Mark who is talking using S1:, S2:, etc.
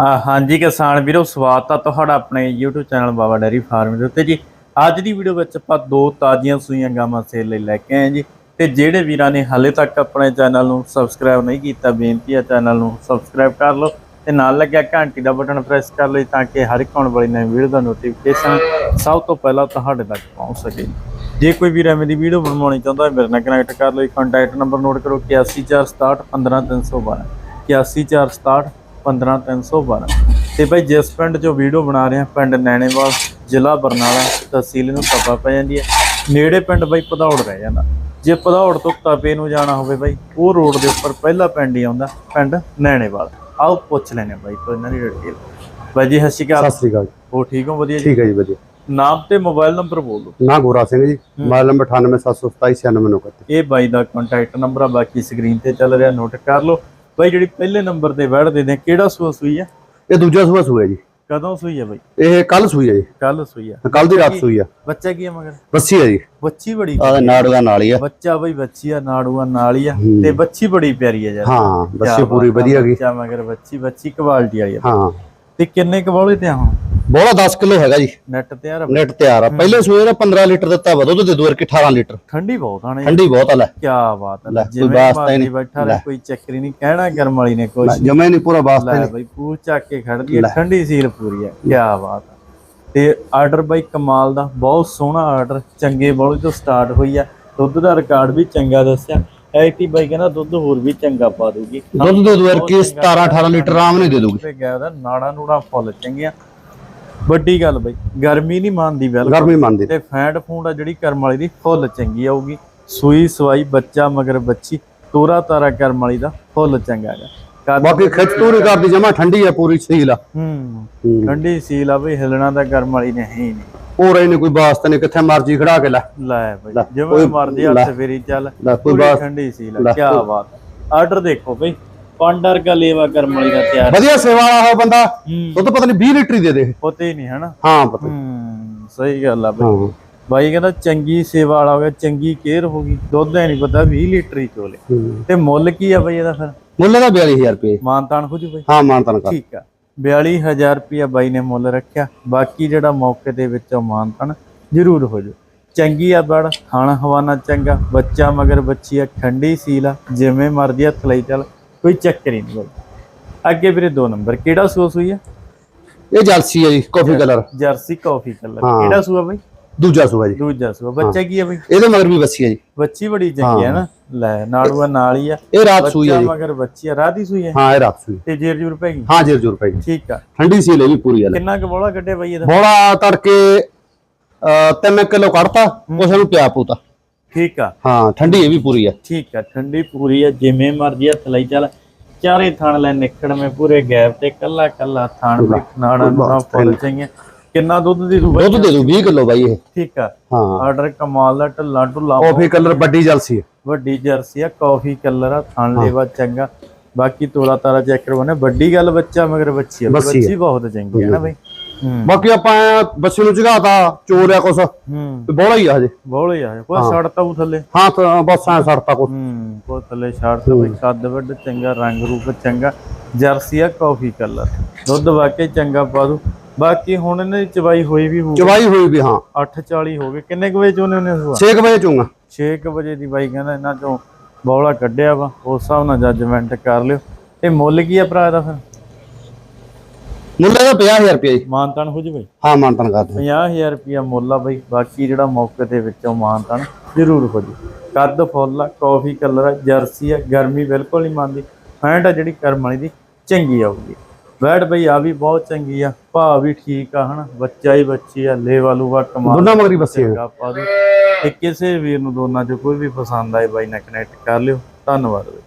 S1: ਹਾਂਜੀ ਕਿਸਾਨ ਵੀਰੋ, ਸਵਾਗਤ ਆ ਤੁਹਾਡਾ ਆਪਣੇ YouTube channel Baba dairy farm ਦੇ ਉੱਤੇ ਜੀ। ਅੱਜ ਦੀ ਵੀਡੀਓ ਵਿੱਚ ਆਪਾਂ ਦੋ ਤਾਜ਼ੀਆਂ ਸੂਈਆਂ ਗਾਵਾਂ ਸੇਲ ਲਈ ਲੈ ਕੇ ਆਏ ਜੀ। ਤੇ ਜਿਹੜੇ ਵੀਰਾਂ ਨੇ ਹਾਲੇ ਤੱਕ ਆਪਣੇ ਚੈਨਲ ਨੂੰ ਸਬਸਕ੍ਰਾਈਬ ਨਹੀਂ ਕੀਤਾ, ਬੇਨਤੀ ਹੈ ਚੈਨਲ ਨੂੰ ਸਬਸਕ੍ਰਾਈਬ ਕਰ ਲਓ ਤੇ ਨਾਲ ਲੱਗਿਆ ਘੰਟੀ ਦਾ ਬਟਨ ਪ੍ਰੈਸ ਕਰ ਲਓ ਤਾਂ ਕਿ ਹਰ ਇੱਕ ਆਉਣ ਵਾਲੀ ਨਵੀਂ ਵੀਡੀਓ ਦਾ ਨੋਟੀਫਿਕੇਸ਼ਨ ਸਭ ਤੋਂ ਪਹਿਲਾਂ ਤੁਹਾਡੇ ਤੱਕ ਪਹੁੰਚ ਸਕੇ। ਜੇ ਕੋਈ ਵੀਰ ਐਵੇਂ ਦੀ ਵੀਡੀਓ ਬਣਵਾਉਣੀ ਚਾਹੁੰਦਾ ਹੈ, ਮੇਰੇ ਨਾਲ ਕਨੈਕਟ ਕਰ ਲਓ ਕੰਟੈਕਟ ਨੰਬਰ ਨੋਟ ਕਰੋ 8146615312 814661 15312 ਤੇ ਭਾਈ ਜਿਸ ਪਿੰਡ ਚੋਂ ਵੀਡੀਓ ਬਣਾ ਰਹੇ ਆ ਪਿੰਡ ਨੈਣੇਵਾਲ ਜ਼ਿਲ੍ਹਾ ਬਰਨਾਲਾ ਤਹਿਸੀਲ ਨੂੰ ਤਪਾ ਪੈ ਜਾਂਦੀ ਹੈ। ਨੇੜੇ ਪਿੰਡ ਬਾਈ ਪਧੌੜ ਰਹਿ ਜਾਂਦਾ। ਜੇ ਪਧੌੜ ਤੋਂ ਤਪੇ ਨੂੰ ਜਾਣਾ ਹੋਵੇ ਬਾਈ ਉਹ ਰੋਡ ਦੇ ਉੱਪਰ ਪਹਿਲਾ ਪਿੰਡ ਹੀ ਆਉਂਦਾ ਪਿੰਡ ਨੈਣੇਵਾਲ। ਆਓ ਪੁੱਛ ਲੈਣੇ ਬਾਈ ਤੋਂ ਇਹਨਾਂ ਦੀ ਡਿਟੇਲ ਬਾਈ ਜੀ ਸਤਿ ਸ਼੍ਰੀ ਅਕਾਲ।
S2: ਸਤਿ ਸ੍ਰੀ ਅਕਾਲ।
S1: ਹੋ ਠੀਕ ਹੋ? ਵਧੀਆ ਜੀ?
S2: ਠੀਕ ਹੈ ਜੀ ਵਧੀਆ।
S1: ਨਾਮ ਤੇ ਮੋਬਾਈਲ ਨੰਬਰ ਬੋਲ ਦਿਓ।
S2: ਨਾ ਗੋਰਾ ਸਿੰਘ ਜੀ। ਮੋਬਾਈਲ ਨੰਬਰ 9877296991
S1: ਇਹ ਬਾਈ ਦਾ ਕੰਟੈਕਟ ਨੰਬਰ ਆ ਬਾਕੀ ਸਕਰੀਨ ਤੇ ਚੱਲ ਰਿਹਾ ਨੋਟ ਕਰ ਲਓ। ਬਾਈ ਜਿਹੜੀ ਪਹਿਲੇ ਨੰਬਰ ਤੇ ਵੜ ਦੇ ਦੇ ਕਿਹੜਾ ਸੂਆ ਸੂਈ ਆ?
S2: ਇਹ ਦੂਜਾ ਸੂਆ ਸੂਆ ਜੀ।
S1: ਕਦੋਂ ਸੂਈ ਆ ਬਾਈ?
S2: ਇਹ ਕੱਲ ਸੂਈ ਹੈ ਜੀ।
S1: ਕੱਲ ਸੂਈ ਆ।
S2: ਕੱਲ ਦੀ ਰਾਤ ਸੂਈ ਆ।
S1: ਬੱਚਾ ਕੀ ਆ ਮਗਰ?
S2: ਬੱਸੀ ਹੈ ਜੀ।
S1: ਬੱਚੀ ਬੜੀ
S2: ਆ। ਨਾੜੂਆ ਨਾਲ ਹੀ ਆ।
S1: ਬੱਚਾ ਬਈ ਬੱਚੀ ਆ ਨਾੜੂਆ ਨਾਲ ਹੀ ਆ। ਤੇ ਬੱਚੀ ਬੜੀ ਪਿਆਰੀ ਆ ਯਾਰ।
S2: ਹਾਂ
S1: ਕਿਆ
S2: ਪੂਰੀ
S1: ਆ,
S2: ਵਧੀਆ ਗਈ
S1: ਬੱਚਾ ਮਗਰ ਬੱਚੀ ਬੱਚੀ ਕੁਆਲਿਟੀ ਵਾਲੀ ਆ।
S2: ਹਾਂ।
S1: ਤੇ ਕਿੰਨੇ ਕਬੋਲੇ ਤੇ ਆ ਹੁਣ?
S2: ਬੋਲਾ 10 ਕਿਲੋ ਹੈਗਾ ਜੀ।
S1: ਨੈਟ ਤੇ ਯਾਰ
S2: ਨੈਟ ਤਿਆਰ ਆ। ਪਹਿਲੇ ਸੂਏ ਦਾ 15 ਲੀਟਰ ਦਿੱਤਾ ਵਾ ਦੁੱਧ ਦੇ ਦੂਰ ਕਿ 18 ਲੀਟਰ।
S1: ਠੰਡੀ ਬਹੁਤ ਆਣੇ
S2: ਠੰਡੀ ਬਹੁਤ ਆ ਲੈ।
S1: ਕੀ ਬਾਤ ਆ।
S2: ਕੋਈ
S1: ਜਿਵੇਂ
S2: ਵਾਸਤਾ ਨਹੀਂ।
S1: ਬੈਠਾ। ਰਹੇ ਕੋਈ ਚੱਕਰੀ ਨਹੀਂ ਕਹਿਣਾ ਗਰਮ ਵਾਲੀ ਨੇ ਕੁਛ
S2: ਜਮੇ ਨਹੀਂ ਪੂਰਾ ਵਾਸਤਾ ਨਹੀਂ।
S1: ਬਈ ਪੂਰ ਚੱਕ ਕੇ ਖੜਦੀ ਹੈ ਠੰਡੀ ਸੀਲ ਪੂਰੀ ਹੈ ਕੀ ਬਾਤ ਆ। ਤੇ ਆਰਡਰ ਬਾਈ ਕਮਾਲ ਦਾ ਬਹੁਤ ਸੋਹਣਾ ਆਰਡਰ ਚੰਗੇ ਬੋਲੇ ਤੋਂ ਸਟਾਰਟ ਹੋਈ ਆ। ਦੁੱਧ ਦਾ ਰਿਕਾਰਡ ਵੀ ਚੰਗਾ ਦੱਸਿਆ। ਐਟੀ ਬਾਈ ਕਹਿੰਦਾ ਦੁੱਧ ਹੋਰ ਵੀ ਚੰਗਾ ਪਾ ਦੂਗੀ।
S2: ਦੁੱਧ ਦੇ ਦੂਰ ਕਿ 17 18 ਲੀਟਰ ਆਰਾਮ ਨਹੀਂ ਦੇ ਦੂਗੀ।
S1: ਤੇ ਗਿਆ ਉਹਦਾ ਨਾੜਾ ਨੂੜਾ ਫੁੱਲ ਚੰਗੀਆਂ। ਵੱਡੀ ਗੱਲ ਬਈ ਗਰਮੀ ਨਹੀਂ ਮੰਨਦੀ ਬਿਲਕੁਲ।
S2: ਗਰਮੀ ਮੰਨਦੀ।
S1: ਤੇ ਫੈਂਟ ਫੂੰਡ ਆ ਜਿਹੜੀ ਕਰਮ ਵਾਲੀ ਦੀ ਫੁੱਲ ਚੰਗੀ ਆਊਗੀ। ਸੂਈ ਸਵਾਈ ਬੱਚਾ ਮਗਰ ਬੱਚੀ ਤੋਰਾ ਤਾਰਾ ਕਰਮ ਵਾਲੀ ਦਾ ਫੁੱਲ ਚੰਗਾ ਹੈਗਾ।
S2: ਬਾਕੀ ਖਿੱਚ ਤੂਰੀ ਕਰਦੀ ਜਮਾ ਠੰਡੀ ਆ ਪੂਰੀ ਸੀਲ ਆ।
S1: ਹੂੰ। ਠੰਡੀ ਸੀਲ ਆ ਬਈ ਹਿਲਣਾ ਤਾਂ ਕਰਮ ਵਾਲੀ ਨੇ ਹੈ ਨਹੀਂ।
S2: ਹੋਰ ਇਹਨੇ ਕੋਈ ਵਾਸਤਾ ਨਹੀਂ ਕਿੱਥੇ ਮਰਜ਼ੀ ਖੜਾ ਕੇ ਲੈ।
S1: ਲੈ ਬਈ ਜਿਵੇਂ
S2: ਲੈ।
S1: ਹੱਥ ਫੇਰੀ ਚੱਲ ਪੂਰੀ ਠੰਡੀ ਸੀ ਲੈ
S2: ਲੈ,
S1: ਕੀ ਬਾਤ। ਆਰਡਰ ਦੇਖੋ ਬਈ। ਪੰਡਰ ਕਾ ਲੇਵਾ ਕਰਮ ਵਾਲੀ ਦਾ ਤਿਆਰ।
S2: ਵਧੀਆ ਸੇਵਾ ਵਾਲਾ ਹੋ। ਬੰਦਾ ਦੁੱਧ ਪਤਾ ਨਹੀਂ 20 ਲੀਟਰ ਹੀ ਦੇ ਦੇ।
S1: ਪਤਾ ਹੀ ਨਹੀਂ ਹਨਾ।
S2: ਹਾਂ ਪਤਾ
S1: ਹੂੰ। ਸਹੀ ਗੱਲ ਆ ਬਈ। ਬਾਈ ਕਹਿੰਦਾ ਚੰਗੀ ਸੇਵਾ ਵਾਲਾ ਹੋ ਗਿਆ ਚੰਗੀ ਕੇਅਰ ਹੋ ਗਈ। ਦੁੱਧ ਐ ਨਹੀਂ ਪਤਾ 20 ਲੀਟਰ ਹੀ ਚੋਲੇ। ਤੇ ਮੁੱਲ ਕੀ ਆ ਬਈ ਇਹਦਾ ਫਿਰ?
S2: ਮੁੱਲ ਦਾ 42000 ਰੁਪਏ।
S1: ਮਾਨਤਾਨ ਹੋ ਜੂ ਬਈ?
S2: ਹਾਂ ਮਾਨਤਨ ਕਰ।
S1: ਠੀਕ ਆ। 42000 ਰੁਪਇਆ ਬਾਈ ਨੇ ਮੁੱਲ ਰੱਖਿਆ। ਬਾਕੀ ਜਿਹੜਾ ਮੌਕੇ ਦੇ ਵਿੱਚੋਂ ਮਾਨਤਨ ਜ਼ਰੂਰ ਹੋ ਜੂ। ਚੰਗੀ ਆ ਬੜ ਖਾਣਾ ਹਵਾਨਾ ਚੰਗਾ। ਬੱਚਾ ਮਗਰ ਬੱਚੀ ਆ ਠੰਡੀ ਸੀਲ ਆ। ਜਿਵੇਂ ਮਰਦੀ ਹੱਥ ਲਈ ਚੱਲ। ਕੋਈ ਚੱਕਰ ਹੀ ਨਹੀਂ ਬਾਈ। ਅੱਗੇ ਵੀਰੇ ਦੋ ਨੰਬਰ ਕਿਹੜਾ ਸੂਆ ਸੂਈ ਆ?
S2: ਇਹ ਜਲਸੀ ਹੈ ਜੀ coffee colour
S1: jersey coffee colour
S2: ਹਾਂ।
S1: ਕਿਹੜਾ ਸੂਆ ਬਾਈ?
S2: ਦੂਜਾ ਸੂਆ ਜੀ।
S1: ਦੂਜਾ ਸੂਆ। ਬੱਚਾ ਕੀ ਆ ਬਾਈ?
S2: ਇਹਦੇ ਮਗਰ ਵੀ ਬੱਸੀ ਹੈ ਜੀ।
S1: ਬੱਚੀ ਬੜੀ ਚੰਗੀ ਆ ਨਾ। ਲੈ ਨਾੜੂਆ ਨਾਲ ਹੀ ਆ।
S2: ਇਹ ਰਾਤ ਸੂਈ ਹੈ ਜੀ।
S1: ਮਗਰ ਬੱਚੀ ਆ। ਰਾਤ ਹੀ ਸੂਈ ਆ।
S2: ਹਾਂ ਇਹ ਰਾਤ ਸੂਈ।
S1: ਤੇ ਜੇਰ ਜੂਰ ਪੈ ਗਈ?
S2: ਹਾਂ ਜੇਰ ਜੁਰ ਪੈ ਗਈ।
S1: ਠੀਕ ਆ।
S2: ਠੰਡੀ ਸੀ ਲੈ ਵੀ ਪੂਰੀ ਹੈ
S1: ਕਿੰਨਾ ਕੁ ਬੋਲਾ ਕੱਢਿਆ ਬਾਈ ਇਹਦਾ?
S2: ਬੋਲਾ ਤੜਕੇ 3 ਕਿਲੋ ਕੱਢਤਾ ਉਸ ਨੂੰ ਪਿਆ ਪੂਤਾ।
S1: ਠੀਕ ਆ।
S2: ਹਾਂ ਠੰਡੀ ਇਹ ਵੀ ਪੂਰੀ ਹੈ
S1: ਠੀਕ ਆ ਠੰਡੀ ਪੂਰੀ ਆ ਜਿਵੇਂ ਮਰਜ਼ੀ ਹੱਥ ਲਈ ਚੱਲ। ਚਾਰੇ ਥਣ ਲੈ ਨਿਕੜਵੇਂ ਪੂਰੇ ਗੈਪ ਤੇ ਕੱਲਾ ਕੱਲਾ ਥਣ ਨਾੜਾ ਨੂੜਾ ਫੁੱਲ ਚਾਹੀਏ ਕਿੰਨਾ ਦੁੱਧ ਦੀ ਦੂ
S2: ਦੁੱਧ ਦੇ ਦੂ 20 ਕਿਲੋ ਬਾਈ ਇਹ।
S1: ਠੀਕ ਆ।
S2: ਹਾਂ।
S1: ਆਰਡਰ ਕਮਾਲ ਦਾ ਢੱਲਾ ਢੁੱਲਾ
S2: ਕਾਫੀ ਕਲਰ ਵੱਡੀ ਜਲਸੀ ਹੈ
S1: ਵੱਡੀ ਜਰਸੀ ਆ ਕਾਫੀ ਕਲਰ ਆ ਥਣ ਲੇਵਾ ਚੰਗਾ। ਬਾਕੀ ਤੋਲਾ ਤਾਰਾ ਚੈੱਕ ਕਰਵਾਉਣਾ ਵੱਡੀ ਗੱਲ ਬੱਚਾ ਮਗਰ ਬੱਚੀ ਆ
S2: ਬੱਚੀ ਆ।
S1: ਬਹੁਤ ਚੰਗੀ ਹੈ ਨਾ ਬਈ।
S2: ਬਾਕੀ ਆਪਾਂ ਬੱਸੀ ਨੂੰ ਜਗਾਤਾ ਚੋਰਿਆ ਕੁਛ।
S1: ਹੂੰ।
S2: ਬੋਲਾ ਹੀ ਆ ਹਜੇ।
S1: ਬੋਲੇ ਆ ਕੋਈ ਛੜਤਾ ਉਹ ਥੱਲੇ?
S2: ਹਾਂ ਤਾਂ ਬਸ ਐ ਸੜਤਾ ਕੁਛ
S1: ਹੂੰ ਕੋ ਥੱਲੇ ਛਾੜ ਤੇ ਬਈ ਕੱਦ ਵੱਡ ਚੰਗਾ ਰੰਗ ਰੂਪ ਚੰਗਾ ਜਰਸੀ ਆ ਕਾਫੀ ਕਲਰ ਦੁੱਧ ਵਾਕੇ ਚੰਗਾ ਪਾ ਦੂ ਬਾਕੀ ਹੁਣ ਇਹਨਾਂ ਦੀ ਚਵਾਈ ਹੋਈ ਵੀ ਹੋਊ
S2: ਚਵਾਈ ਹੋਈ ਵੀ ਹਾਂ।
S1: 8:40 ਹੋ ਗਏ ਕਿੰਨੇ ਕੁ ਵਜੇ ਚੋਨੇ ਉਹਨੇ ਸੁਆ
S2: 6 ਵਜੇ ਚੂੰਗਾ
S1: 6 ਵਜੇ ਦੀ ਬਾਈ ਕਹਿੰਦਾ ਇਹਨਾਂ ਚੋਂ ਬੌਲਾ ਕੱਢਿਆ ਵਾ। ਉਸ ਹਿਸਾਬ ਨਾਲ ਜੱਜਮੈਂਟ ਕਰ ਲਿਓ। ਤੇ ਮੁੱਲ ਕੀ ਆ ਭਰਾ ਇਹਦਾ ਫਿਰ?
S2: ਮੁੱਲ ਇਹਦਾ 50000 ਰੁਪਏ ਜੀ।
S1: ਮਾਨਤਨ ਹੋ ਜਵੇ?
S2: ਹਾਂ ਮਾਨਤਨ ਕਰਦੇ
S1: 50000 ਰੁਪਿਆ ਮੁੱਲ ਆ ਬਈ ਬਾਕੀ ਜਿਹੜਾ ਮੌਕੇ ਦੇ ਵਿੱਚੋਂ ਮਾਨਤਨ ਜ਼ਰੂਰ ਹੋ ਜੂ ਕੱਦ ਫੁੱਲ ਆ ਕਾਫੀ ਕਲਰ ਆ ਜਰਸੀ ਆ ਗਰਮੀ ਬਿਲਕੁਲ ਨਹੀਂ ਮੰਨਦੀ। ਫੈਂਟ ਆ ਜਿਹੜੀ ਕਰਮ ਵਾਲੀ ਦੀ ਚੰਗੀ ਆਊਗੀ। ਵੈੜ ਬਈ ਆ ਵੀ ਬਹੁਤ ਚੰਗੀ ਆ ਭਾ ਵੀ ਠੀਕ ਆ ਹਨਾ ਬੱਚਾ ਹੀ ਬੱਚੀ ਆ ਲੇਵਾ ਲੂਵਾ ਕਮਾਲ
S2: ਦੋਨਾਂ ਮਗਰੀ ਬੱਸੀ ਹੈ
S1: ਚੰਗਾ ਪਾ ਦਿਓ। ਤੇ ਕਿਸੇ ਵੀਰ ਨੂੰ ਦੋਨਾਂ ਚੋਂ ਕੋਈ ਵੀ ਪਸੰਦ ਆਏ ਬਾਈ ਨਾਲ ਕਨੈਕਟ ਕਰ ਲਿਓ। ਧੰਨਵਾਦ ਬਈ।